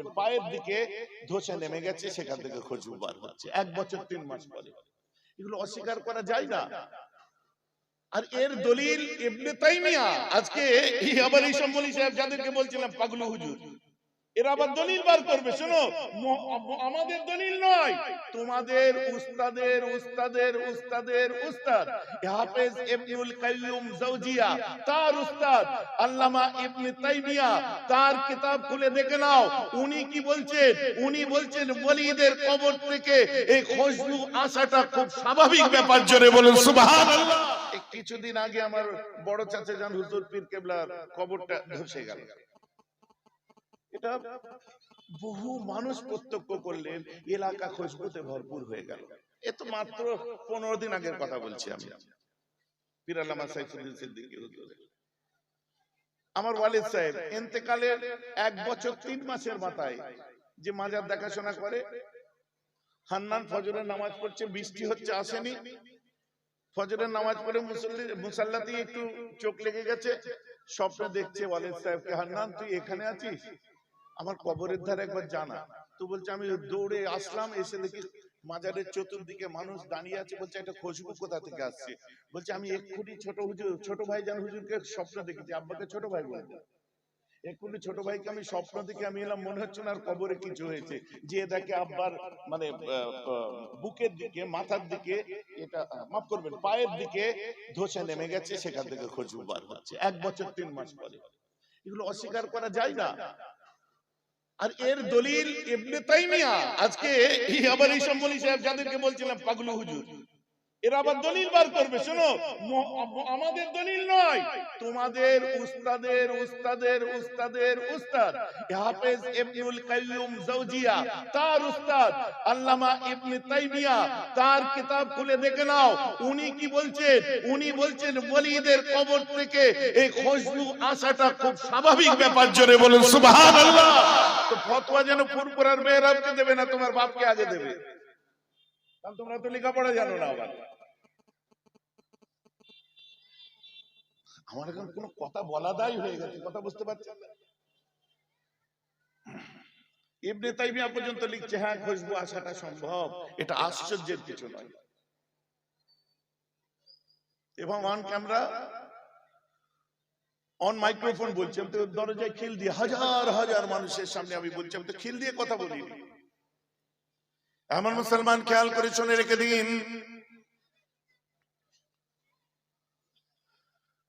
করবেন পায়ের দিকে ধসে নেমে গেছে, সেখান থেকে খুশবু বার হচ্ছে। এক বছর, তিন মাস পরে। এগুলো অস্বীকার করা যায় না। আর এর দলিল ইবনে তাইমিয়া। আজকে আবার এই সম্বলি সাহেব যাদেরকে বলছিলাম, পাগলু হুজুর। এরা আবার দলিল বার করবে, শোনো। আমাদের দলিল নয়। তোমাদের উস্তাদের উস্তাদের উস্তাদের উস্তাদ। হাফেজ ইবনুল কাইয়ুম জাওজিয়া তার উস্তাদ। আল্লামা ইবনে তাইমিয়া, তার কিতাব খুলে দেখে নাও। উনি কি বলছেন? উনি বলছেন ওলিদের কবর থেকে এই খুশবু আসাটা খুব স্বাভাবিক ব্যাপার। জোরে বলুন, সুবহানাল্লাহ। কিছুদিন আগে আমার বড় চাচা জান হুজুর পীর কেবলার কবরটা ধসে গেল। এটা বহু মানুষ প্রত্যক্ষ করলেন, এলাকা খুশবুতে ভরপুর হয়ে গেল। এ তো মাত্র পনেরো দিন আগের কথা বলছি আমি। আমার ওয়ালিদ সাহেব এতেকালের এক বছর তিন মাসের মাথায় যে মাজার দেখাশোনা করে, হান্নান ফজরের নামাজ পড়ছে, বৃষ্টি হচ্ছে, আসেনি। ফজরের নামাজ পড়ে মুসল্লি, মুসাল্লাতে একটু চোখ লেগে গেছে, স্বপ্নে দেখছে ওয়ালিদ সাহেবকে, হান্নান, তুই এখানে আছিস? আমার কবরের ধারে একবার জানা। তো বলছে, আমি দৌড়ে আসলাম, এসে দেখি মাজারের চতুর্দিকে মানুষ দাঁড়িয়ে আছে। বলছে একটা খুশবু কোথা থেকে আসছে? বলছে, আমি এক্ষুনি ছোট হুজুর, ছোট ভাই জান হুজুরকে স্বপ্ন দেখেছি, আব্বাকে ছোট ভাই বলব। এক্ষুনি ছোট ভাইকে আমি স্বপ্ন দেখে আমি এলাম, মনে হচ্ছে না কবরে কিছু হয়েছে। যে আব্বার মানে বুকের দিকে, মাথার দিকে, এটা, মাফ করবেন, পায়ের দিকে ধসে নেমে গেছে, সেখান থেকে খুশবু বার হচ্ছে। এক বছর তিন মাস পরে। এগুলো অস্বীকার করা যায় না। আর এর দলিল ইবনে তাইমিয়া। আজকে এই আবার এই সম্বলি সাহেব যাদেরকে বলছিলাম, পাগলু হুজুর। এরা আবার দলিল বার করবে শোনো। আমাদের দলিল নয়। তোমাদের উস্তাদের উস্তাদের উস্তাদের উস্তাদ। হাফেজ ইবনুল কাইয়ুম জাওজিয়া তার উস্তাদ। আল্লামা ইবনে তাইমিয়া তার কিতাব খুলে দেখে নাও। উনি কি বলছেন? উনি বলছেন ওলিদের কবর থেকে এই খুশবু আসাটা খুব স্বাভাবিক ব্যাপার। জোরে বলুন সুবহানাল্লাহ। তো ফতোয়া যেন ফুরফুরার মেহরাবকে দেবে না তোমার বাপকে আগে দেবে। কারণ তোমরা তো লেখাপড়া জানো না আবার। আমার এখন কোনো কথা বলা দায় হয়ে গেছে কথা বুঝতে পারছেন না? ইবনে তাইমিয়া পর্যন্ত লিখছে হ্যাঁ খুশবু আসাটা সম্ভব এটা আশ্চর্যের কিছু নয়। এবং অন ক্যামেরা অন মাইক্রোফোন বলছি আমি তো দরজায় খিল দিয়ে হাজার হাজার মানুষের সামনে আমি বলছি আমি তো খিল দিয়ে কথা বলিনি। এমন মুসলমান খেয়াল করে শুনে রেখে দিন।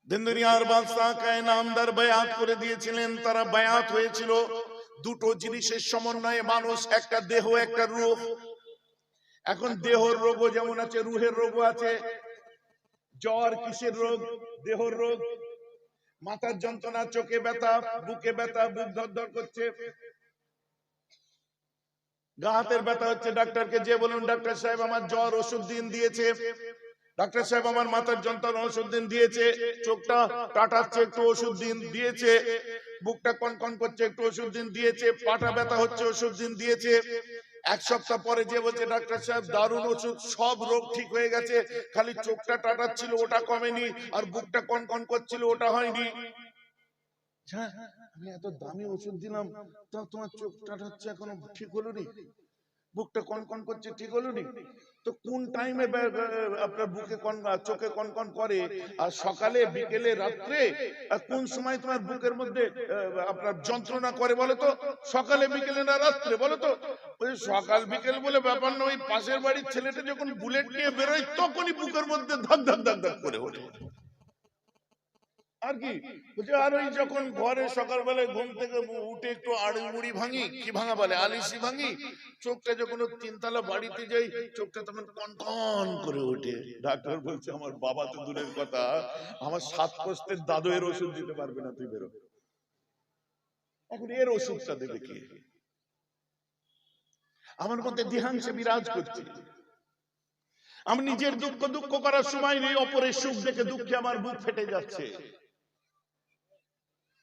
দিন দুনিয়ার বাদশাহ কায় নামদার বায়াত করে দিয়েছিলেন তারা বায়াত হয়েছিল। দুটো জিনিসের সমন্বয়ে মানুষ একটা দেহ একটা রূহ এখন দেহর রোগও যেমন আছে রুহের রোগও আছে। জ্বর কিসের রোগ? দেহর রোগ। মাথার যন্ত্রণা চোখে ব্যথা বুকে ব্যথা বুক ধর করছে। গা হাতের ব্যথা হচ্ছে ডাক্তারকে যে বলুন, ডাক্তার সাহেব, আমার জ্বর ওষুধ দিন দিয়েছে। ডাক্তার সাহেব, আমার মাথার যন্ত্রণা ওষুধ দিন দিয়েছে। চোখটা টাটাচ্ছে, একটু ওষুধ দিন দিয়েছে। বুকটা কনকন করছে, একটু ওষুধ দিন দিয়েছে। পাটা ব্যথা হচ্ছে, ওষুধ দিন দিয়েছে। এক সপ্তাহ পরে যে বলছে, ডাক্তার সাহেব, দারুণ ওষুধ, সব রোগ ঠিক হয়ে গেছে। খালি চোখটা টাটাচ্ছিল, ওটা কমেনি, আর বুকটা কনকন করছিল, ওটা হয়নি। হ্যাঁ আমি এত দামি ওষুধ দিলাম, তা তোমার চোখ টাটাচ্ছে এখনও ঠিক হলো নি বুকটা কনকন করছে, ঠিক হলো নি তো কোন টাইমে আপনার বুকে কন চোখে কনকন করে? আর সকালে, বিকেলে, রাত্রে? কোন সময় তোমার বুকের মধ্যে আপনার যন্ত্রণা করে বলো তো? সকালে, বিকেলে না রাত্রে বলো তো? ওই সকাল, বিকেল বলে ব্যাপার না ওই পাশের বাড়ির ছেলেটা যখন বুলেট নিয়ে বেরোয়, তখনই বুকের মধ্যে ধক ধক ধক ধক করে ওঠে। আর কি? বলছে আর ওই যখন ঘরে সকালবেলায় ঘুম থেকে উঠে একটু আড়ি মুড়ি ভাঙি কি ভাঙা বলে? আলিসি ভাঙি? চোখটা যখন তিনতলা বাড়িতে যাই চোখটা তখন কনকন করে ওঠে। ডাক্তার বলছে আমার বাবা তো দূরের কথা। আমার সাত কষ্টের দাদু এর ওষুধ দিতে পারবে না তুই বেরো। এখন এর ওষুধটা দেবে কি? আমার মধ্যে দেহাংশে বিরাজ করছে। আমি নিজের দুঃখ দুঃখ করার সময় নেই অপরের সুখ দেখে দুঃখে আমার বুক ফেটে যাচ্ছে।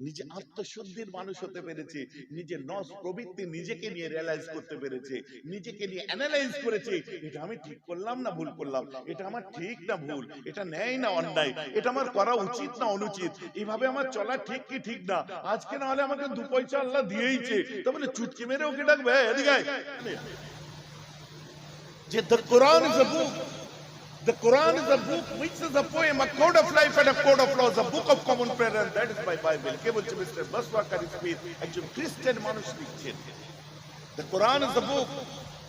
নিজে আত্মশুদ্ধির মানুষ হতে পেরেছে নিজের নস প্রবৃত্তি নিজেকে নিয়ে রিয়ালাইজ করতে পেরেছে নিজেকে নিয়ে অ্যানালাইজ করেছে এটা আমি ঠিক করলাম না ভুল করলাম এটা আমার ঠিক না ভুল? এটা ন্যায় না অন্যায়? এটা আমার করা উচিত না অনুচিত? এইভাবে আমার চলা ঠিক কি ঠিক না? আজকে না হলে আমাকে দু পয়সা আল্লাহ দিয়েইছে। তাহলে চুটকি মেরে ওকে ডাকবে "এই, এদিকে আয়।" যে the Quran is a book The Quran is a book which is a poem, a code of life and a code of laws, a book of common prayer, and that is my Bible. কে বলছে mister বাসওয়াকার Smith একজন খ্রিস্টান মানুষ লিখছেন The Quran is a book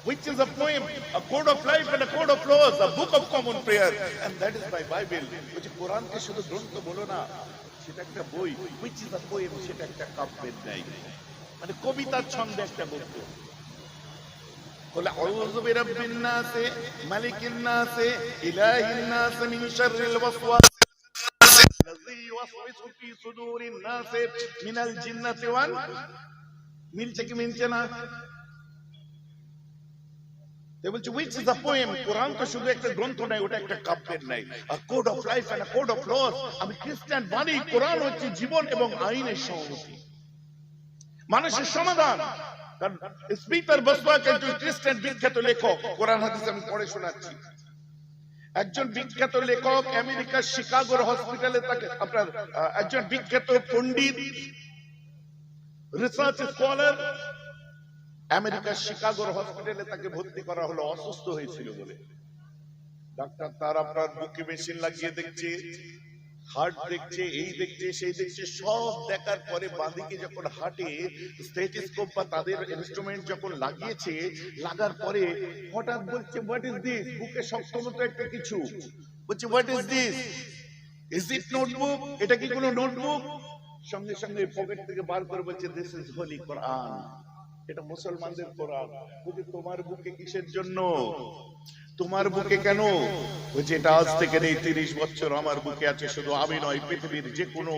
which is a poem, a code of life and a code of laws, a book of common prayer, and that is my Bible. বলছে কোরআনকে শুধু গ্রন্থ বলো না সেটা একটা বই which is a poem সেটা একটা কাব্যের ন্যায় মানে কবিতার ছন্দে একটা গল্প قل أعوذ برب الناس ملك الناس إله الناس من شر الوسواس الذي يوسوس في صدور الناس من الجنة وال মিলছে কি মিলছে না They বলছে which is a poem কোরআন তো শুধু একটা গ্রন্থ নাই ওটা একটা কাব্যের নাই a code of life and a code of laws আমি খ্রিস্টান মানি কোরআন হচ্ছে জীবন এবং আইনের সংহতি মানুষের সমাধান স্পিটার বসবাক একজন খ্রিস্টান বিখ্যাত লেখক। কোরআন হাদিস আমি পড়ে শোনাচ্ছি। একজন বিখ্যাত লেখক আমেরিকার শিকাগোর হসপিটালে তাকে আপনার একজন বিখ্যাত পণ্ডিত রিসার্চ স্কলার আমেরিকার শিকাগোর হসপিটালে তাকে ভর্তি করা হলো, অসুস্থ হয়েছিল বলে। ডাক্তার তার আপনার বুকে মেশিন লাগিয়ে দেখছে। হার্ট দেখছে, এই দেখছে, সেই দেখছে, সব দেখার পরে বাঁদিকে যখন হাঁটে স্টেটিস্কোপ বা তাদের ইনস্ট্রুমেন্ট যখন লাগিয়েছে, লাগার পরে হঠাৎ বলছে হোয়াট ইজ দিস বুকে সক্ষমতা একটা কিছু। বলছে what is this is it notebook এটা কি কোনো নোটবুক সঙ্গে সঙ্গে পকেট থেকে বার করে বলছে দিস ইজ হোলি কোরআন এটা মুসলমানদের কোরআন বলছে, তোমার বুকে কিসের জন্য? তোমার বুকে কেন? যেটা আজ থেকে নেই, তিরিশ বছর আমার বুকে আছে, শুধু আমি নয়, পৃথিবীর যে কোনো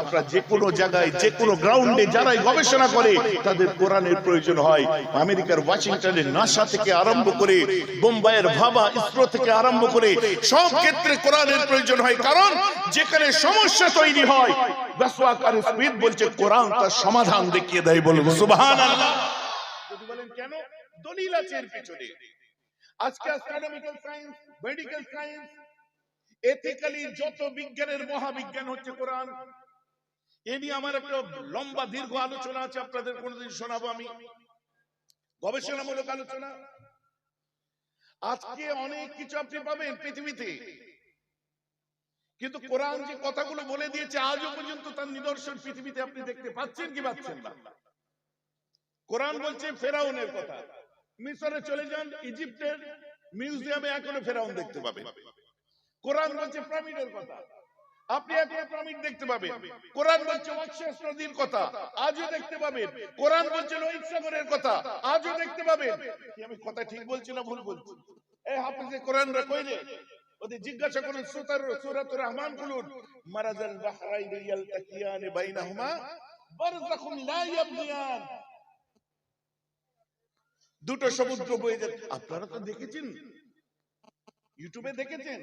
আপনার যে কোনো জায়গায়, যে কোনো গ্রাউন্ডে যারাই গবেষণা করে, তাদের কোরআনের প্রয়োজন হয়। আমেরিকার ওয়াশিংটনের নাসা থেকে আরম্ভ করে, বোম্বাইয়ের ভাবা ইসরো থেকে আরম্ভ করে, সব ক্ষেত্রে কোরআনের প্রয়োজন হয়। কারণ যেখানে সমস্যা তৈরি হয় বাসওয়াকার স্মিথ বলছে, কোরআন তার সমাধান দেখিয়ে দেয় বলব সুবহানাল্লাহ। যদি বলেন কেন? দলিল আছে এর পেছনে। আজকে astronomical science, medical science ethically যত বিজ্ঞানের মহাবিজ্ঞান হচ্ছে কোরআন, এ নিয়ে আমার একটা লম্বা দীর্ঘ আলোচনা আছে, আপনাদের কোনোদিন শোনাবো আমি। গবেষণামূলক আলোচনা। আজকে অনেক কিছু আপনি পাবেন পৃথিবীতে। কিন্তু কোরআন যে কথাগুলো বলে দিয়েছে, আজও পর্যন্ত তার নিদর্শন পৃথিবীতে আপনি দেখতে পাচ্ছেন কি পাচ্ছেন না? কোরআন বলছে ফেরাউনের কথা। মিশরে চলে যান, ইজিপ্টের মিউজিয়ামে এখনও ফেরাউন দেখতে পাবেন কোরআন বলছে পিরামিডের কথা। আপনি এখনও পিরামিড দেখতে পাবেন। কোরআন বলছে অক্সিয়াস নদীর কথা। আজও দেখতে পাবেন। কোরআন বলছে লোহিত সাগরের কথা। আজও দেখতে পাবেন। আমি কথা ঠিক বলছি না ভুল বলছি? এই হাফিজে কোরআন রা কইলে, ওদের জিজ্ঞাসা করুন, সুতার সূরাতুর রহমান খুলুন মারাজাল বাহরাইন ইয়ালতাকিয়ান বাইনাহুমা বারযাখুন লা ইয়াবগিয়ান। দুটো সমুদ্র বয়ে যাচ্ছে। আপনারা তো দেখেছেন? ইউটিউবে দেখেছেন?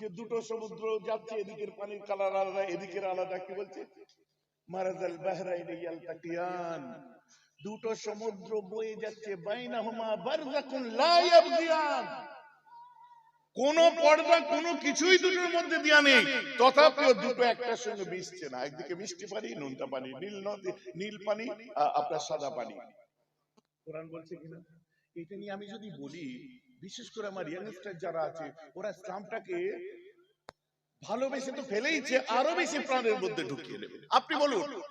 যে দুটো সমুদ্র যাচ্ছে, এদিকের পানির কালার আলাদা, এদিকের আলাদা, কি বলছে? মারাজাল বাহরাইন দুটো সমুদ্র বয়ে যাচ্ছে লা ইয়াবগিয়ান। কোন পর্দা, কোনো কিছুই দুটোর মধ্যে দেয়া নেই। তথাপিও দুটো একটার সঙ্গে মিশছে না। একদিকে মিষ্টি পানি, নুনটা পানি, নীল নদী, নীল পানি আপনার সাদা পানি। কোরআন বলছে কিনা? এটা নিয়ে আমি যদি বলি, বিশেষ করে আমার ইয়াংস্টার যারা আছে, ওরা ইসলামটাকে ভালোবেসে তো ফেলেইছে, আরও বেশি প্রাণের মধ্যে ঢুকিয়ে নেবে। আপনি বলুন।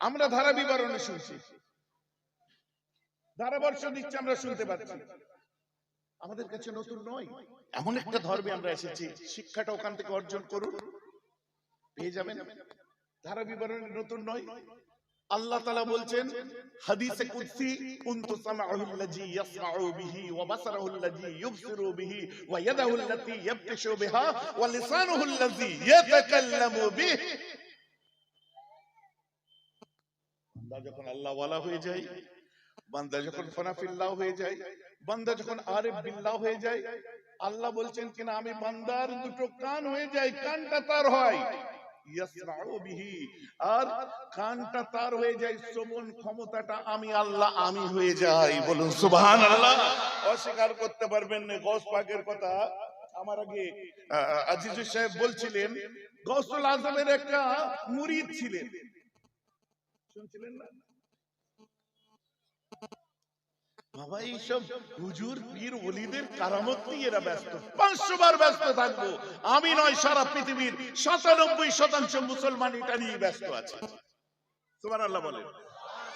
আমরা ধারা বিবরণে শুনছি। ধারাবর্ষ দিচ্ছে, আমরা শুনতে পাচ্ছি। আমাদের কাছে নতুন নয়। এমন একটা ধর্মে আমরা এসেছি, শিক্ষাটা ওখান থেকে অর্জন করুন। পেয়ে যাবেন। ধারা বিবরণে নতুন নয়। আল্লাহ তাআলা বলছেন, হাদিসে কুদসি, কুনতু সামাউল্লাযী ইয়াসমাউ বিহি ওয়া বাসারুল্লাযী ইউবসিরু বিহি ওয়া ইয়াদাহুল্লাতী ইয়াবতিশু বিহা ওয়া লিসানুহুল্লাযী ইয়াতাকাল্লামু বিহি। বান্দা যখন আল্লাহ ওয়ালা হয়ে যায়, বান্দা যখন ফনাফিল্লাহ হয়ে যায়, বান্দা যখন আরিফ বিল্লাহ হয়ে যায়, আল্লাহ বলছেন কিনা, আমি বান্দার দুটো কান হয়ে যাই কানটা তার হয়। আর কানটা তার হয়ে যায় শ্রবণ ক্ষমতাটা আমি আল্লাহ আমি হয়ে যাই। বলুন সুবহানাল্লাহ। অস্বীকার করতে পারবেন না গস পাকের কথা। আমার আগে আহ, সাহেব বলছিলেন গসুল আজমের একটা মুরিদ ছিলেন। শুনছিলেন না? বাবা এইসব হুজুর, পীর, ওলিদের কারামত নিয়ে এরা ব্যস্ত। পাঁচশো বার ব্যস্ত থাকব। আমি নয়, সারা পৃথিবীর সাতানব্বই শতাংশ মুসলমান এটা নিয়ে ব্যস্ত আছে। তোমার আল্লাহ বলেন।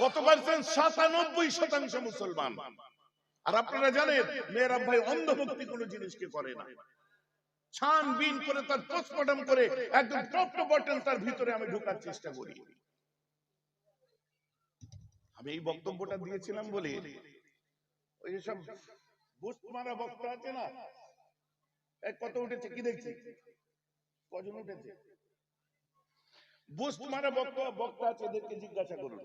কত পার্সেন্ট সাতানব্বই শতাংশ মুসলমান। আর আপনারা জানেন ভাই অন্ধভক্তি কোনো জিনিসকে করে না। ছান বিন করে তার পোস্টমর্টম করে একদম তার ভিতরে আমি ঢোকার চেষ্টা করি। আমি এই বক্তব্যটা দিয়েছিলাম বলে ওই বুস্ট মারা বক্তা আছে না? এক কত উঠেছে? কি দেখছি? কজন উঠেছে? বুস্ট মারা বক্তা বক্তা আছে, এদেরকে জিজ্ঞাসা করুন।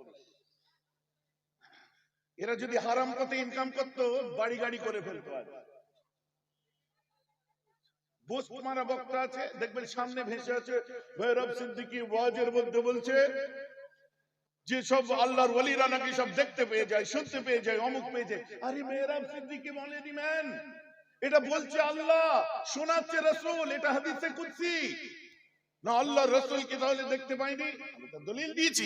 এরা যদি হারাম পথে ইনকাম করতো, বাড়ি গাড়ি করে ফেলতো আজ। বুস্ট মারা বক্তা আছে, দেখবেন সামনে ভেসে আছে ভৈরব সিদ্দিকী ওয়াজের মধ্যে বলছে যে সব আল্লাহর ওলিরা নাকি সব দেখতে পেয়ে যায়, শুনতে পেয়ে যায়, অমুক পেয়ে যায়। আরে মেহরাব সিদ্দিকী বলেনি, ম্যান। এটা বলছে আল্লাহ, শোনাচ্ছে রসুল, এটা হাদিসে কুদসি। না আল্লাহ রসুল কি তাহলে দেখতে পাইনি? দলিল দিয়েছি।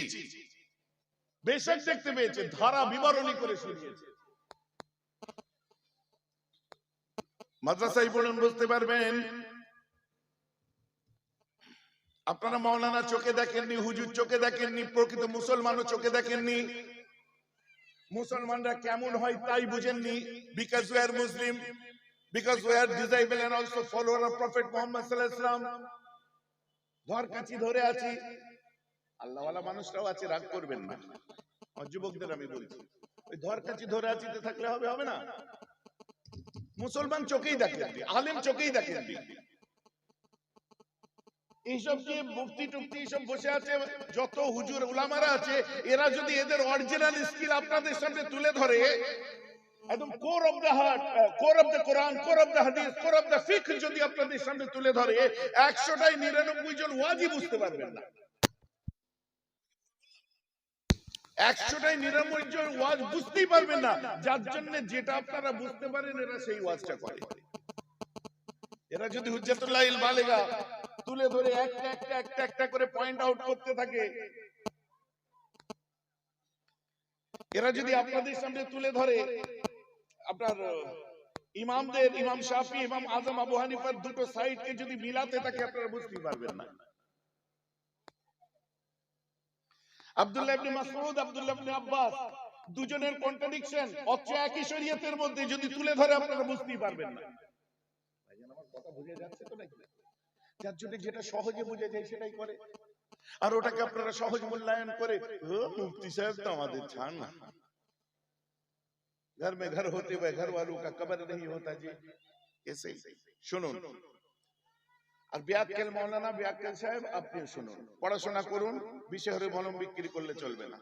বেশক দেখতে পেয়েছে, ধারা বিবরণী করে শুনিয়েছে। মাদ্রাসায় পড়ুন, বুঝতে পারবেন? আপনারা মৌলানা চোখে দেখেননি, হুজুর চোখে দেখেননি, প্রকৃত মুসলমানও চোখে দেখেননি। মুসলমানরা কেমন হয় তাই বুঝেননি। Because are Muslim because we are disable and also follower of prophet Muhammad সাল্লাল্লাহু আলাইহি সাল্লাম ধর কাছি ধরে আছি। আল্লাহওয়ালা মানুষরাও আছে, রাগ করবেন না। যুবকদের আমি বলছি, ওই ধর কাছি ধরে আছি থাকলে হবে হবে না। মুসলমান চোখেই দেখেননি, আলেম চোখেই দেখেননি। এইসব যে মুফতি টুফতি এইসব বসে আছে? যত হুজুর উলামারা আছে, এরা যদি এদের অরিজিনাল স্কিল আপনাদের সামনে তুলে ধরে, একদম core of the heart core of the Quran core of the hadith core of the fiqh যদি আপনাদের সামনে তুলে ধরে, একশোটাই নিরানব্বই জন ওয়াজি বুঝতে পারবেন না। একশোটাই নিরানব্বই জন ওয়াজ বুঝতেই পারবেন না, যার জন্য যেটা আপনারা বুঝতে পারেন, এরা সেই ওয়াজটা করে। এরা যদি হুজ্জাতুল্লাহ ইল বালেগা তুলে ধরে একটা একটা একটা একটা করে পয়েন্ট আউট করতে থাকে। এরা যদি আপনাদের সামনে তুলে ধরে, আপনার ইমামদের, ইমাম শাফি, ইমাম আজম, আবু হানিফার দুটো সাইডকে যদি মিলাতে থাকে, আপনারা বুঝতেই পারবেন না। আব্দুল্লাহ আব্দুল্লাহ আব্বাস, দুজনের কন্ট্রাডিকশন অথচ একই শরীয়তের মধ্যে যদি তুলে ধরে, আপনারা বুঝতেই পারবেন না। কথা বুঝে যাচ্ছে তো নাকি? যার জন্য যেটা সহজে বুঝে যায় সেটাই করে আর ওটাকে আপনারা সহজ মূল্যায়ন করে ও মুফতি সাহেব তো আমাদের ছাড় না घर में घर होते हुए घर वालों का कबर नहीं होता जी ऐसे ही। শুনুন আর ব্যাককেল মৌলানা ব্যাককেল সাহেব আপনি শুনুন পড়াশোনা করুন বিষয় হরে মলম বিক্রি করলে চলবে না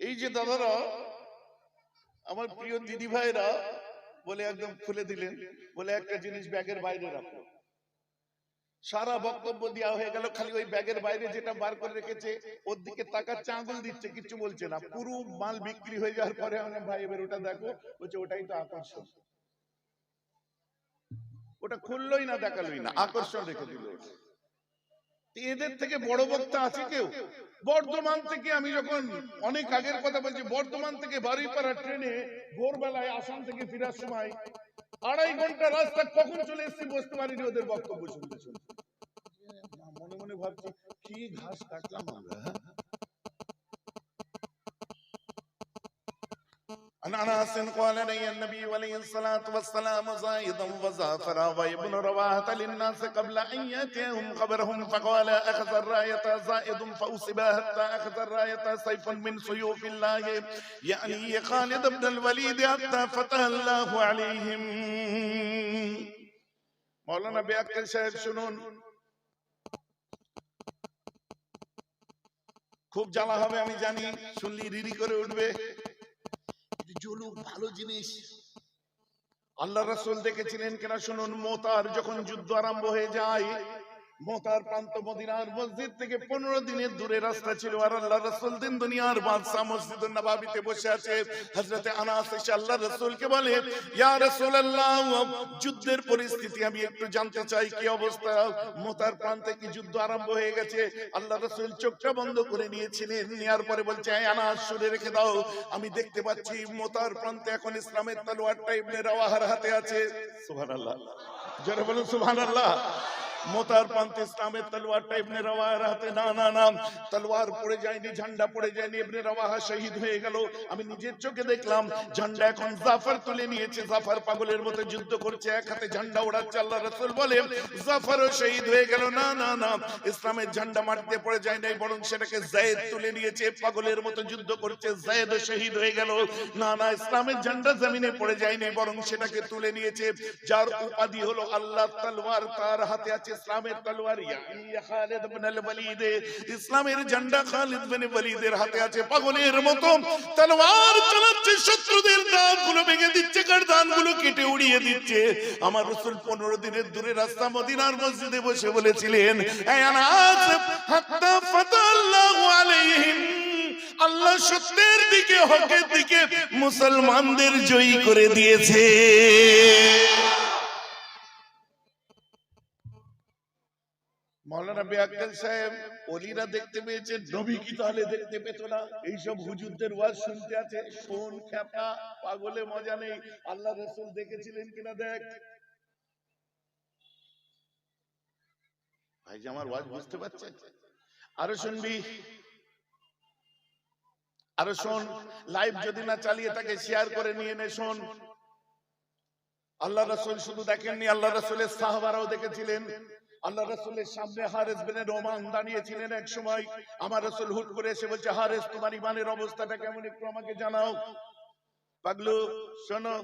এই যে দাদারা আমার প্রিয় দিদি ভাইরা বলে একদম খুলে দিলেন বলে একটা জিনিস ব্যাগের বাইরে রাখো। সারা বক্তব্য দেওয়া হয়ে গেল খালি ওই ব্যাগের বাইরে যেটা বার করে রেখেছে ওর দিকে তাকাচ্ছে আঙুল দিচ্ছে কিছু বলছে না। পুরো মাল বিক্রি হয়ে যাওয়ার পরে আমি ভাই এবার ওটা দেখো বলছে ওটাই তো আকর্ষণ। ওটা খুললোই না দেখালোই না আকর্ষণ রেখে দিল। এদের থেকে বড় বক্তা আছে কেউ? বর্ধমান থেকে আমি যখন অনেক আগের কথা বলছি, বর্ধমান থেকে বারুইপাড়া ট্রেনে ভোরবেলায় আসাম থেকে ফেরার সময় আড়াই ঘণ্টা রাস্তা কখন চলে এসেছি বসতে পারিনি ওদের বক্তব্য শুনতে শুনতে। মনে মনে ভাবছি, কি ঘাস কাটলাম আমরা عن انس قال لي النبي عليه الصلاه والسلام زايدا وزافرا وابن رواحه للناس قبل ان ياتيهم خبرهم فقال اخذ الرايه زائد فاصيب حتى اخذ الرايه سيف من سيوف الله يعني خالد بن الوليد حتى فتح الله عليهم مولانا بيأكل সাহেব শুনুন খুব জ্বালা হবে আমি জানি শুনলি রিরি করে উঠবে কিন্তু ভালো জিনিস। আল্লাহ রাসুল দেখেছিলেন কেনা শুনুন মোতার যখন যুদ্ধ আরম্ভ হয়ে যায় মোতার প্রান্ত মদিনার মসজিদ থেকে পনেরো দিনের দূরে রাস্তা ছিল আর আল্লাহ রাসূল দিন দুনিয়ার বাদশাহ মসজিদ নবাবিতে বসে আছে। হযরতে আনাস এসে আল্লাহ রাসূলকে বলে, ইয়া রাসূলুল্লাহ, যুদ্ধের পরিস্থিতি আমি একটু জানতে চাই, কি অবস্থা? মোতার প্রান্তে কি যুদ্ধ আরম্ভ হয়ে গেছে? আল্লাহ রসুল চোখটা বন্ধ করে নিয়েছিলেন। নেওয়ার পরে বলছে, "এই আনাস, শুনে রেখে দাও, আমি দেখতে পাচ্ছি মোতার প্রান্তে এখন ইসলামের তলোয়ারটা ইবনে রাওয়াহার হাতে আছে। সুবহানাল্লাহ। জোরে বলুন, সুবহানাল্লাহ। মোতার পান্ত ইসলামের তলোয়ারটা ইবনে রাওয়াহার হাতে, না না না। তলোয়ার পড়ে যায়নি, ঝান্ডা পড়ে যায়নি। ইবনে রাওয়াহা শহীদ হয়ে গেল। আমি নিজের চোখে দেখলাম, ঝান্ডা এখন জাফর তুলে নিয়েছে। জাফর পাগলের মতো যুদ্ধ করছে, এক হাতে ঝান্ডা ওড়াচ্ছে, আল্লাহ রাসূল বলে জাফরও শহীদ হয়ে গেল। না না না, ইসলামের ঝান্ডা মাটিতে পড়ে যায় নাই বরং সেটাকে জায়েদ তুলে নিয়েছে, পাগলের মতো যুদ্ধ করছে, জায়েদও শহীদ হয়ে গেল। না না, ইসলামের ঝান্ডা জমিনে পড়ে যায়নি বরং সেটাকে তুলে নিয়েছে। যার উপাধি হলো আল্লাহ তলোয়ার, তার হাতে আছে ইসলামের তলোয়ার ইয়ানি খালিদ ইবনে আল ওয়ালিদ ইসলামের ঝান্ডা খালিদ বিন ওয়ালিদের হাতে আছে পাগলের মতো তলোয়ার চালাচ্ছে শত্রুদের দাঁতগুলো ভেঙে দিচ্ছে গর্দানগুলো কেটে উড়িয়ে দিচ্ছে। আমার রাসূল 15 দিনের দূরে রাস্তা মদিনার মসজিদে বসে বলেছিলেন এই আনাস হাত্তা ফাতাল্লাহু আলাইহিম আল্লাহ সত্যের দিকে হকের দিকে মুসলমানদের জয়ী করে দিয়েছে। মৌলানা বেআক্কেল সাহেব, অলিরা দেখতে পেয়েছে নবী কি তাহলে দেখতে পেত না? এইসব হুজুরদের ওয়াজ শুনতে আছে, শোন খ্যাপা, পাগলে মজা নেই, আল্লাহ রসুল দেখেছিলেন কিনা দেখ। ভাই আমার ওয়াজ বুঝতে পারছে আরও শুনবি? আরও শোন, লাইভ যদি না চালিয়ে তাকে শেয়ার করে নিয়ে নে, শোন। আল্লাহ রসুল শুধু দেখেননি, আল্লাহ রসুলের সাহাবারাও দেখেছিলেন। আল্লাহ রসুলের সামনে হারেস বিনে রোমান দাঁড়িয়েছিলেন এক সময়। আমার রসুল হুট করে এসে বলছে, হারেস, তোমার ইমানের অবস্থাটা কেমন একটু আমাকে জানাও। পাগলু, শোনো।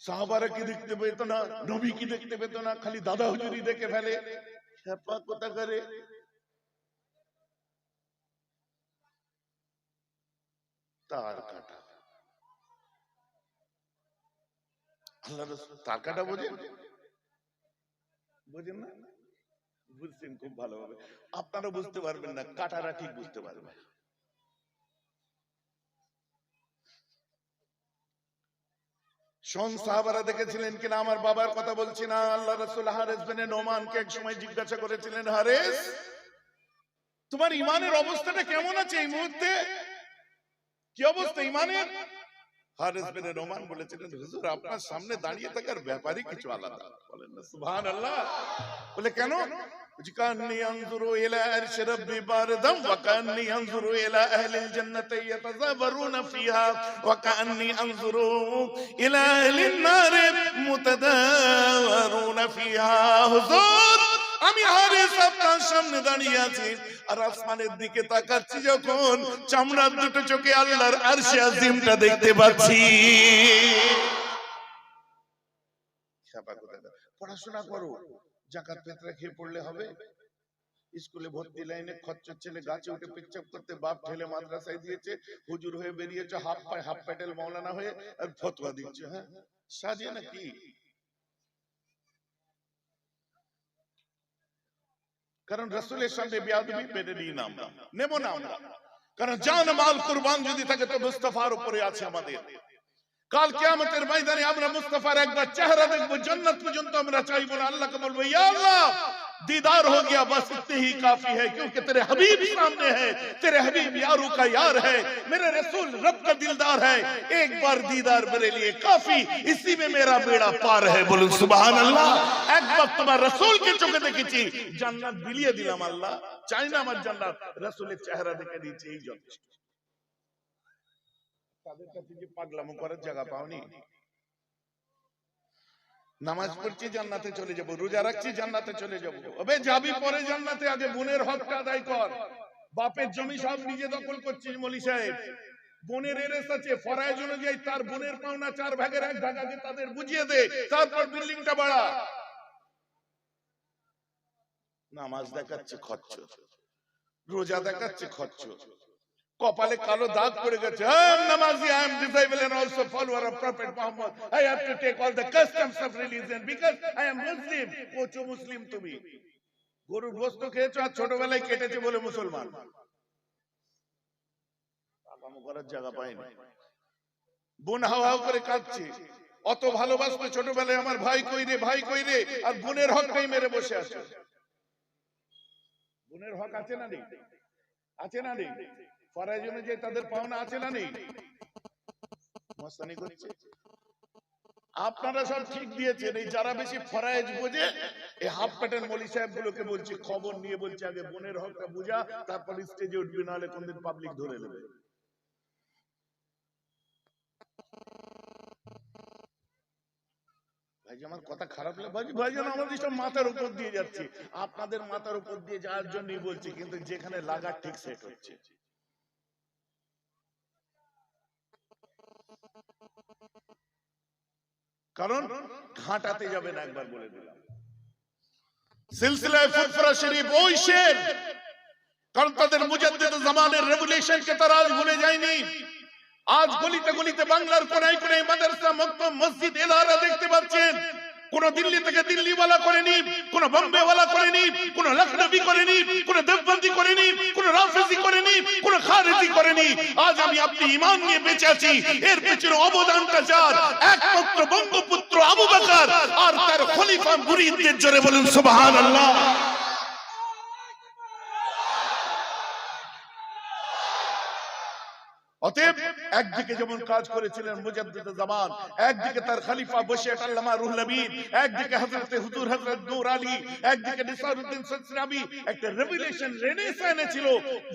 সাহাবারা কি দেখতে পেত না, নবী কি দেখতে পেত না, খালি দাদা হুজুরি দেখে ফেলে। খেপা কোথা করে তার কাটা। আল্লাহ তার বোঝেন? বোঝেন না? বুঝছেন খুব ভালোভাবে। আপনারা বুঝতে পারবেন না, কাটারা ঠিক বুঝতে পারবে সাহাবারা দেখেছিলেন কিনা? আমার বাবার কথা বলছি না। আল্লাহ রসুল হারেস বেনে নোমানকে এক সময় জিজ্ঞাসা করেছিলেন, হারেস, তোমার ইমানের অবস্থাটা কেমন আছে এই মুহূর্তে? কি অবস্থা ইমানের? হারেস বিন রোমান বলেছিলেন হুজুর আপনার সামনে দাঁড়িয়ে থাকার ব্যাপারই কিছু আলাদা। বলেন না সুবহানাল্লাহ। বলে কেন? কান্নি আনজুরু ইলা আরশ রাব্বি বারদাম ওয়া কান্নি আনজুরু ইলা আহলি জান্নাতি ইয়াতাযাবারুনা ফিহা ওয়া কান্নি আনজুরু ইলা আহলি নার মুতাদাওয়ারুনা ফিহা। হুজুর আমি হারিস আপনার সামনে দাঁড়িয়ে আছি, আর আসমানের দিকে তাকাচ্ছি যখন চামড়ার দুটো চোখে আল্লাহর আরশে আজিমটা দেখতে পাচ্ছি। পড়াশোনা করো, জাকাত পেতরা খেয়ে পড়লে হবে। স্কুলে ভর্তি লাইনে খচ্চর ছেলে গাছে উঠে পেচ্ছাপ করতে বাপ ঠেলে মাদ্রাসায় দিয়েছে, হুজুর হয়ে বেরিয়েছে, হাফ পায় হাফ প্যাটেল মৌলানা হয়ে, আর ফতোয়া দিচ্ছে হ্যাঁ? সাজে নাকি? কারণ রসুলের সামনে বিয়াদবি মেনে নিই না আমরা। নেব না আমরা। কারণ জান মাল কুরবান যদি থাকে তো মুস্তাফার উপরে আছে আমাদের। কাল কিয়ামতের ময়দানে আমরা মুস্তাফার একবার চেহারা দেখবো জান্নাত পর্যন্ত আমরা চাইবো না আল্লাহকে বলবো ইয়া আল্লাহ दीदार हो गया बस इतने ही काफी है क्योंकि तेरे हबीब सामने है तेरे हबीब यारों का यार है मेरे रसूल रब का दिलदार है एक बार दीदार मेरे लिए काफी इसी में मेरा बेड़ा पार है बोलूं सुबहान अल्लाह এক বার তোমার রসুলকে চোখে দেখেছি জান্নাত বিলিয়ে দিলাম আল্লাহ চাই না আমার জান্নাত রসুলের চেহারা দেখে দিয়েছি এই যথেষ্ট তাদের কাছে যে পাগলামো করার জায়গা পাওনি। নামাজ পড়ছি জান্নাতে চলে যাব। রোজা রাখছি জান্নাতে চলে যাব। ওবে যাবি পরে জান্নাতে আগে বোনের হকটা আদায় কর। বাপের জমি সব নিজে দখল করছিস মলি সাহেব। বোনের এরেস আছে ফরাইজ অনুযায়ী তার বোনের পাওনা চার ভাগের এক ভাগ আগে তাদের বুঝিয়ে দে তারপর বিল্ডিংটা বাড়া। নামাজ দেখাচ্ছে খরচ। রোজা দেখাচ্ছে খরচ। কপালে কালো দাগ পড়ে গেছে। আই এম নামাজি I am disable and also follower of prophet Muhammad I have to take all the customs of religion because I am Muslim কোচো মুসলিম তুমি। গরুর গোস্ত খেয়েছো আর ছোটবেলায় কেটেছে বলে মুসলমান। করার জায়গা পাইনি বোন হাও হাও করে কাঁদছে। অত ভালোবাসতো ছোটবেলায় আমার ভাই কই রে ভাই কই রে? আর বোনের হকটাই মেরে বসে আছে। বোনের হক আছে না নেই? আছে না নেই? ফরাজ অনুযায়ী তাদের পাওনা আছে না নেই? মস্তানি করছে। আপনারা সব ঠিক দিয়েছেন, এই যারা বেশি ফরায়েজ বোঝে, এই হাফ প্যাটার্ন মলি সাহেব গুলোকে বলছি, খবর নিয়ে বলছে, আগে বোনের হকটা বুঝা, তারপর স্টেজে উঠবি, নাহলে কোনদিন পাবলিক ধরে নেবে। আমার কথা খারাপ লাগে। ভাই ভাই যেন আমাদের সব মাথার উপর দিয়ে যাচ্ছে। আপনাদের মাথার উপর দিয়ে যাওয়ার জন্যই বলছি, কিন্তু যেখানে লাগার ঠিক সেট হচ্ছে। কারণ ঘাটাতে যাবে না একবার বলে দিলাম। সিলসিলায় ফুরফুরা শরীফ ওই শের, কারণ তাদের মুজাদ্দিদ জামানের রেভুলেশনকে তারা আজ ভুলে যায়নি। আজ গলিতে গলিতে বাংলার কোনায় কোনায় মাদ্রাসা মক্তব মসজিদ, এলাহারা দেখতে পাচ্ছেন। কোন দিল্লি থেকে দিল্লি ওয়ালা করেনি কোন বম্বে ওয়ালা করেনি কোন লখনবি করেনি কোন দেববন্দি করেনি কোন রাফেজি করেনি কোন খারেজি করেনি আজ আমি আপনি ইমান নিয়ে বেঁচে আছি, এর পেছনে অবদানটা যার, একমাত্র বঙ্গপুত্র আবু বকর আর তার খলিফা মুরিদদের জোরে বলুন, সুবহানাল্লাহ। অতএব একদিকে যেমন কাজ করেছিলেন মুজাদ্দিদ জামান, একদিকে তার খলিফা বসে আল্লামা রুহুল আমিন, একদিকে হযরতে হুজুর হযরত নূর আলী, একদিকে নিসারউদ্দিন সসরাবি একটা রেভেলেশন রেনেসাঁ এনেছিল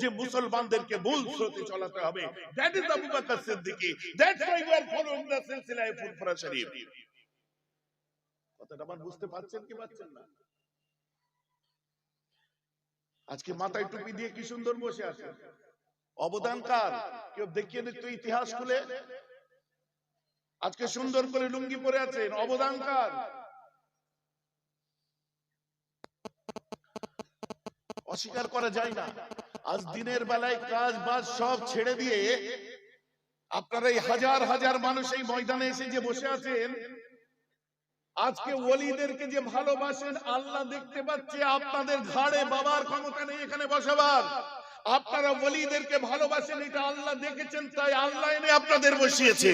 যে মুসলমানদেরকে মূল স্রোতে চলাতে হবে। That is Abu Bakr Siddiqui that's why we are following the সিলসিলায়ে Furfura Sharif কথাটা আমার বুঝতে পারছেন কি পারছেন না? আজকে মাথায় টুপি দিয়ে কি সুন্দর বসে আছে? অবদান কার কেউ দেখিয়ে দিত ইতিহাস খুলে। আজকে সুন্দর করে লুঙ্গি পরে আছেন অবদান কার অস্বীকার করা যায় না। আজ দিনের বেলায় কাজ বাজ সব ছেড়ে দিয়ে আপনারা এই হাজার হাজার মানুষ এই ময়দানে এসে যে বসে আছেন, আজকে ওলিদেরকে যে ভালোবাসেন, আল্লাহ দেখতে পাচ্ছে আপনাদের ঘাড়ে বাবার ক্ষমতা নেই এখানে বসাবার। আপনারা ওলিদেরকে ভালোবাসেন এটা আল্লাহ দেখেছেন তাই আল্লাহ এনে আপনাদের বসিয়েছে।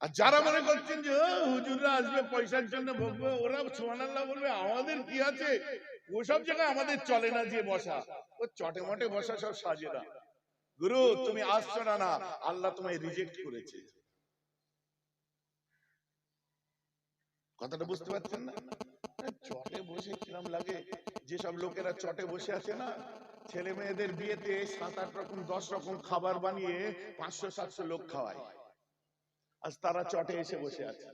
আর যারা মনে করছেন যে "ও, হুজুররা আসবে পয়সার জন্য ভোগবে ওরা সোহানাল্লাহ বলবে আমাদের কি আছে? ওসব জায়গায় আমাদের চলে না যে বসা। ও চটে মটে বসা সব সাজে না। গুরু তুমি আসছো না না। আল্লাহ তোমায় রিজেক্ট করেছে। কথাটা বুঝতে পারছেন না? চটে বসে কিরম লাগে? যেসব লোকেরা চটে বসে আছে না, ছেলে মেয়েদের বিয়েতে সাত, আট রকম, দশ রকম খাবার বানিয়ে পাঁচশো, সাতশো লোক খাওয়ায়। আজ তারা চটে এসে বসে আছে।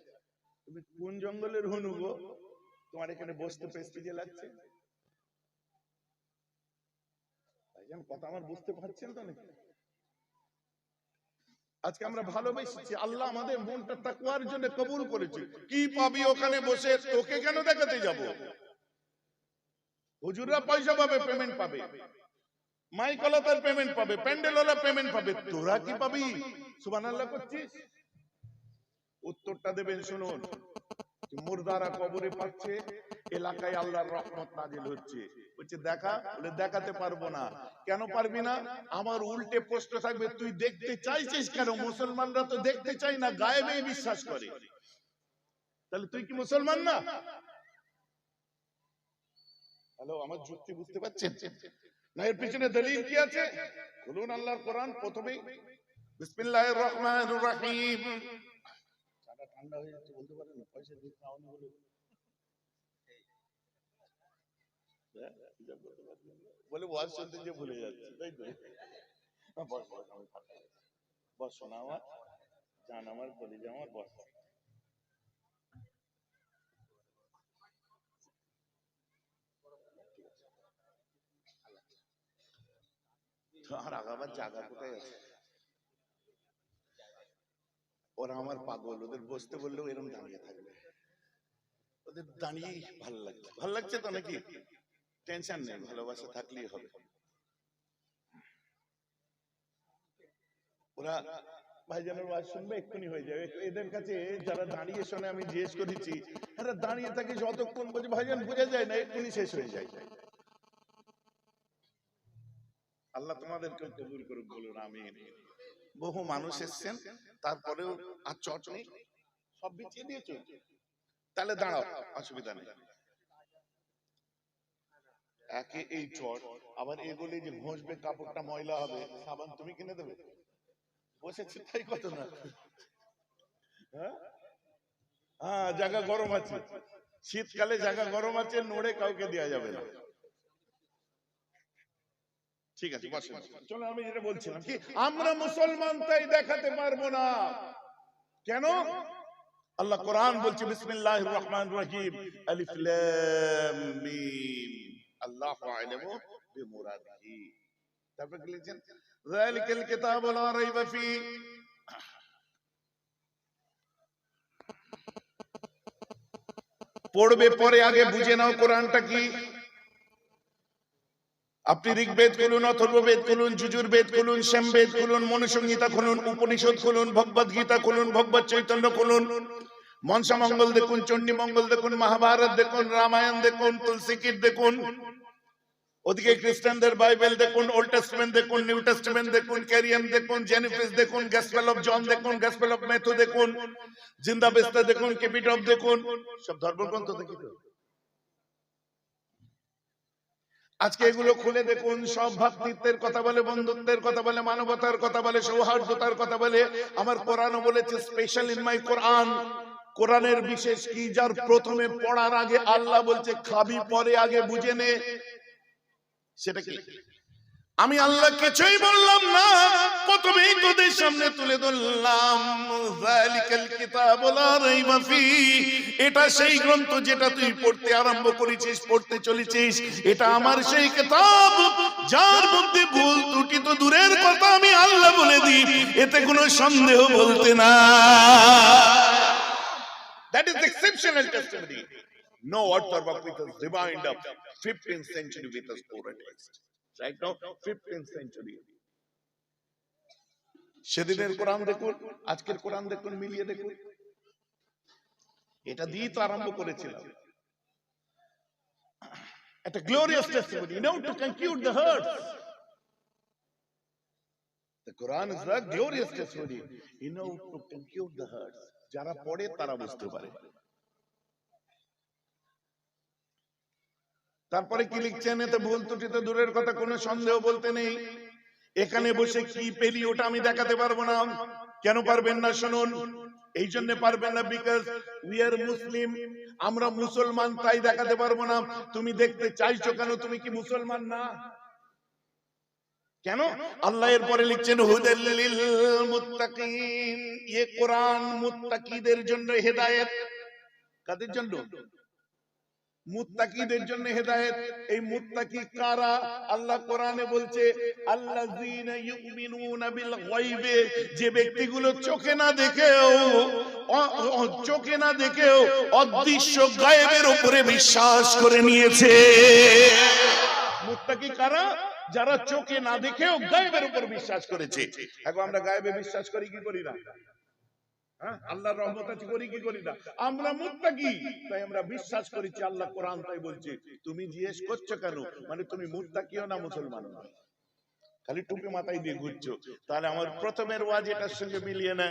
তুমি কোন জঙ্গলের হনু গো? তোমার এখানে বসতে প্রেস্টিজে লাগছে? ভাইজান কথা আমার বুঝতে পারছেন তো নাকি? আজকে আমরা ভালোবেসেছি। আল্লাহ আমাদের মনটা তাকুয়ার জন্য কবুল করেছে। কি পাবি ওখানে বসে? তোকে কেন দেখাতে যাব? হুজুররা পয়সা পাবে পেমেন্ট পাবে। মাইকলা তার পেমেন্ট পাবে প্যান্ডেলওয়ালা পেমেন্ট পাবে। তোরা কি পাবি? সুবহানাল্লাহ করছিস? উত্তরটা দেবেন শুনুন। মুর্দারা কবরে পাচ্ছে। এলাকায় আল্লাহর রহমত নাজিল হচ্ছে। বলছে, দেখা, বলে দেখাতে পারব না। কেন পারবি না? আমার উল্টে প্রশ্ন থাকবে, তুই দেখতে চাইছিস কেন? মুসলমানরা তো দেখতে চাই না গায়েবে বিশ্বাস করে। তাহলে তুই কি মুসলমান না? হ্যালো, আমার যুক্তি বুঝতে পারছেন? না, এর পিছনে দলিল কি আছে? বলুন আল্লাহর কোরআন প্রথমেই। বিসমিল্লাহির রহমানির রহিম। ঠান্ডা হয়ে যাচ্ছে, বলতে পারেন না, পয়সা দিয়ে খাওয়ানো বলে হ্যাঁ, হিসাব করতে পারছেন না। বলে, ওয়াজ যে ভুলে যাচ্ছে। তাই তো? বস বস বস, শোনা আমার, জান আমার আমার, বস। আর আগাবার জায়গা কোথায় আছে? ওরা আমার পাগল, ওদের বসতে বললেও এরকম দাঁড়িয়ে থাকবে। ওদের দাঁড়িয়েই ভালো লাগছে। ভালো লাগছে তো নাকি? টেনশন নেই, ভালোবাসা থাকলেই হবে। ওরা শুনবে, এক্ষুনি হয়ে যাবে। এদের কাছে যারা দাঁড়িয়ে শোনে, আমি জিজ্ঞেস করেছি দাঁড়িয়ে থাকে যতক্ষণ বলছে যায় না, এক্ষুনি শেষ হয়ে যায়। আল্লাহ তোমাদেরকে কবুল করুক, বলুন আমি বহু মানুষ এসছেন, তারপরেও আর চট নেই। সব বিছিয়ে দিয়েছ। তাহলে দাঁড়াও, অসুবিধা নেই। একে এই চট, আবার এগুলি যে ঘষবে কাপড়টা ময়লা হবে, সাবান তুমি কিনে দেবে? বসেছে তাই কত না? হ্যাঁ? হ্যাঁ জায়গা গরম আছে। শীতকালে জায়গা গরম আছে, নড়ে কাউকে দেওয়া যাবে না। ঠিক আছে চলো, আমি যেটা বলছিলাম কি, আমরা মুসলমান তাই দেখাতে পারব না। কেন? আল্লাহ কোরআন বলছে, বিসমিল্লাহির রহমানির রহিম, আলিফ লাম, মিম। আল্লাহু কি লিখছেন? যালিকাল লা রাইবা ফি। পড়বে পরে আগে বুঝে নাও কোরআনটা কি। আপনি ঋগ্বেদ খুলুন, অথর্ববেদ খুলুন যুজুর বেদ খুলুন, শ্যামবেদ খুলুন, মনুসংহিতা খুলুন, উপনিষদ খুলুন ভগবদ গীতা খুলুন ভগবত চৈতন্য খুলুন। মনসা মঙ্গল দেখুন চণ্ডী মঙ্গল দেখুন, মহাভারত দেখুন, রামায়ণ দেখুন, তুলসী কীট দেখুন। ওদিকে খ্রিস্টানদের বাইবেল দেখুন, ওল্ড টেস্টমেন্ট দেখুন, নিউ টেস্টমেন্ট দেখুন, ক্যারিয়াম দেখুন, জেনিফিস দেখুন, গসপেল অফ জন দেখুন, গসপেল অফ মেথু দেখুন, জিন্দা বেস্তা দেখুন কেপিট অফ দেখুন, সব ধর্মগ্রন্থ দেখি তো। আজকে এগুলো খুলে দেখুন, সব ভাতৃত্বের কথা বলে, বন্ধুত্বের কথা বলে, মানবতার কথা বলে, সৌহার্দ্যতার কথা বলে, আমার কোরআনও বলেছে স্পেশাল ইন মাই কোরআন কোরআনের বিশেষ কি যার প্রথমে পড়ার আগে আল্লাহ বলছে, খাবি পরে আগে বুঝে নে। সেটা কি? আমি আল্লাহ কিছুই বললাম না, প্রথমেই তোদের সামনে তুলে ধরলাম। এটা সেই গ্রন্থ যেটা তুই পড়তে আরম্ভ করেছিস, পড়তে চলেছিস। এটা আমার সেই কিতাব, যার মধ্যে ভুল ত্রুটি তো দূরের কথা আমি আল্লাহ বলে দিই, এতে কোনো সন্দেহ বলতে না। That is exceptional testimony. No of with us remind of 15th century with us Torah text. Right now, 15th century. সেদিনের কোরআন দেখুন আজকের কোরআন দেখুন মিলিয়ে দেখুন এটা দিয়ে তো আরম্ভ করেছিলাম একটা glorious testimony, you know, to conclude the hurts. The Quran is the glorious testimony, you know, to conclude the hurts. যারা পড়ে তারা বুঝতে পারে। তারপরে কি লিখছেন? এতে ভুল ত্রুটিতে দূরের কথা কোনো সন্দেহ বলতে নেই। এখানে বসে কি পেলি ওটা আমি দেখাতে পারব না। কেন পারবেন না? শুনুন। এই জন্য পারবেন না বিকজ উই আর মুসলিম আমরা মুসলমান তাই দেখাতে পারব না। তুমি দেখতে চাইছো কেন? তুমি কি মুসলমান না? কেন? আল্লাহ এর পরে লিখছেন, হুদাল্লিল ये কোরআন মুত্তাকিদের জন্য হেদায়েত। কাদের জন্য? মুত্তাকিদের জন্য এই মুত্তাকি কারা? আল্লাহ কোরআনে বলছে যে ব্যক্তিগুলো চোখে না দেখেও চোখে না দেখেও অদৃশ্য গায়েবের উপরে বিশ্বাস করে নিয়েছে। মুত্তাকি কারা? যারা চোখে না দেখেও গায়েবের উপর বিশ্বাস করেছে। এখন আমরা গায়েবে বিশ্বাস করি, কি করি না? হ্যাঁ? আল্লাহর রহমত আছে, করি কি করি না? আমরা তাই আমরা বিশ্বাস করেছি, আল্লাহ কোরআন তাই বলছে। তুমি জিজ্ঞেস করছ কেন? মানে তুমি মুত্তাকিও না মুসলমান না? খালি টুপি মাথায় দিয়ে ঘুরছো। তাহলে আমার প্রথমের ওয়াজ এটার সঙ্গে মিলিয়ে নেয়।